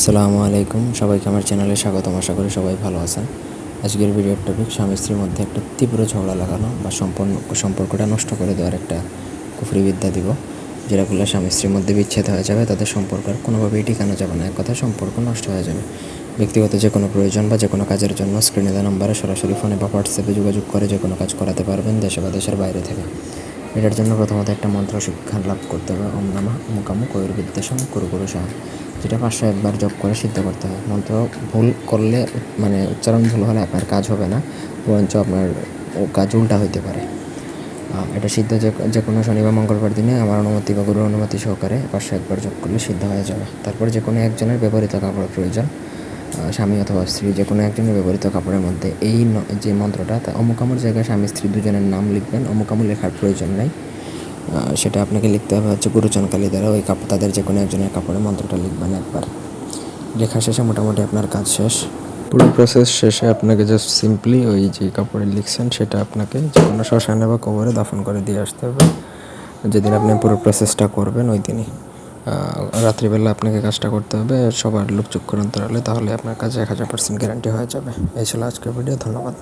আসসালামু আলাইকুম। সবাইকে আমার চ্যানেলে স্বাগতম। আশা করি সবাই ভালো আছেন। আজকের ভিডিওর টপিক স্বামী স্ত্রীর মধ্যে একটা তীব্র ঝগড়া লাগানো বা সম্পন্ন, সম্পর্কটা নষ্ট করে দেওয়ার একটা কুফরি বিদ্যা দিব, যেটা স্বামী স্ত্রীর মধ্যে বিচ্ছেদ হয়ে যাবে, তাদের সম্পর্ক আর কোনোভাবেই ঠিকানো যাবে না। এক কথা সম্পর্ক নষ্ট হয়ে যাবে। ব্যক্তিগত যে কোনো প্রয়োজন বা যে কোনো কাজের জন্য স্ক্রিনে দেওয়া নাম্বারে সরাসরি ফোনে বা হোয়াটসঅ্যাপে যোগাযোগ করে যে কোনো কাজ করাতে পারবেন দেশে বা দেশের বাইরে থেকে। এটার জন্য প্রথমত একটা মন্ত্র শিক্ষা লাভ করতে হবে। ওম নামা মুকামু কবির বিদ্যাসম কুরু কুরু সাহা। যেটা পাঁচশো একবার জপ করে সিদ্ধ করতে হবে মন্ত্র ভুল করলে মানে উচ্চারণ ভুল হলে আপনার কাজ হবে না, বরঞ্চ আপনার ও কাজ উল্টা হইতে পারে। এটা সিদ্ধ যে কোনো শনি বা মঙ্গলবার দিনে আমার অনুমতি বা গুরুর অনুমতি সহকারে পাঁচশো একবার জপ করলে সিদ্ধ হয়ে যাবে। তারপর যে কোনো একজনের ব্যবহৃত কাপড় প্রয়োজন স্বামী অথবা স্ত্রী যে কোনো একজনের ব্যবহৃত কাপড়ের মধ্যে এই যে মন্ত্রটা, তা অমুকামুর জায়গায় স্বামী স্ত্রী দুজনের নাম লিখবেন অমুকামু লেখার প্রয়োজন নেই। সেটা আপনাকে লিখতে হবে হচ্ছে গুরুচন কালী দ্বারা, ওই কাপড় তাদের যে কোনো একজনের কাপড়ে মন্ত্রটা লিখবেন একবার। লেখা শেষে মোটামুটি আপনার কাজ শেষ। পুরো প্রসেস শেষে আপনাকে জাস্ট সিম্পলি ওই যে কাপড়ে লিখছেন, সেটা আপনাকে যে কোনো শ্মশানে বা কবরে দাফন করে দিয়ে আসতে হবে। যেদিন আপনি পুরো প্রসেসটা করবেন, ওই দিনই। রাত্রিবেলা আপনাকে কাজটা করতে হবে, সবার লোক চুপ করে অন্তরালে, তাহলে আপনার কাজে এক হাজার পার্সেন্ট গ্যারান্টি হয়ে যাবে। এই ছিল আজকের ভিডিও ধন্যবাদ।